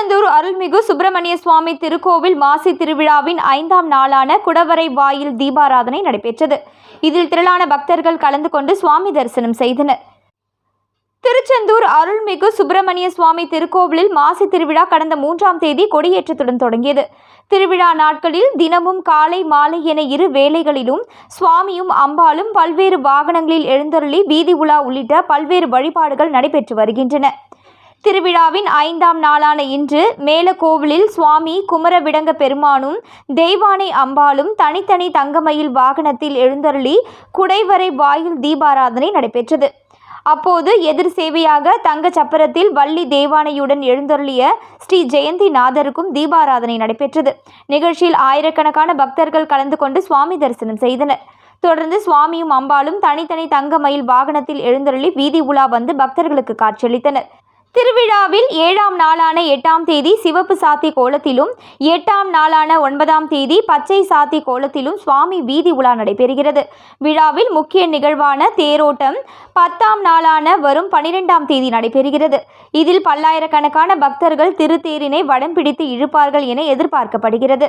திருச்செந்தூர் அருள்மிகு சுப்பிரமணிய சுவாமி திருக்கோவில் மாசி திருவிழாவின் ஐந்தாம் நாளான குடவரை வாயில் தீபாராதனை நடைபெற்றது. இதில் திரளான பக்தர்கள் கலந்து கொண்டு சுவாமி தரிசனம் செய்தனர். திருச்செந்தூர் அருள்மிகு சுப்பிரமணிய சுவாமி திருக்கோவிலில் மாசி திருவிழா கடந்த மூன்றாம் தேதி கொடியேற்றத்துடன் தொடங்கியது. திருவிழா நாட்களில் தினமும் காலை மாலை என இரு வேளைகளிலும் சுவாமியும் அம்பாளும் பல்வேறு வாகனங்களில் எழுந்தருளி வீதி உலா உள்ளிட்ட பல்வேறு வழிபாடுகள் நடைபெற்று வருகின்றன. திருவிழாவின் ஐந்தாம் நாளான இன்று மேலக்கோவிலில் சுவாமி குமரவிடங்க பெருமானும் தெய்வானை அம்பாளும் தனித்தனி தங்கமயில் வாகனத்தில் எழுந்தருளி குடைவரை வாயில் தீபாராதனை நடைபெற்றது. அப்போது எதிர் சேவையாக தங்க சப்பரத்தில் வள்ளி தேவானையுடன் எழுந்தருளிய ஸ்ரீ ஜெயந்தி நாதருக்கும் தீபாராதனை நடைபெற்றது. நிகழ்ச்சியில் ஆயிரக்கணக்கான பக்தர்கள் கலந்து கொண்டு சுவாமி தரிசனம் செய்தனர். தொடர்ந்து சுவாமியும் அம்பாளும் தனித்தனி தங்க மயில் வாகனத்தில் எழுந்தருளி வீதி உலா வந்து பக்தர்களுக்கு காட்சியளித்தனர். திருவிழாவில் ஏழாம் நாளான எட்டாம் தேதி சிவப்பு சாத்தி கோலத்திலும் எட்டாம் நாளான ஒன்பதாம் தேதி பச்சை சாத்தி கோலத்திலும் சுவாமி வீதி உலா நடைபெறுகிறது. விழாவில் முக்கிய நிகழ்வான தேரோட்டம் பத்தாம் நாளான வரும் பனிரெண்டாம் தேதி நடைபெறுகிறது. இதில் பல்லாயிரக்கணக்கான பக்தர்கள் திருத்தேரினை வடம் பிடித்து இழுப்பார்கள் என எதிர்பார்க்கப்படுகிறது.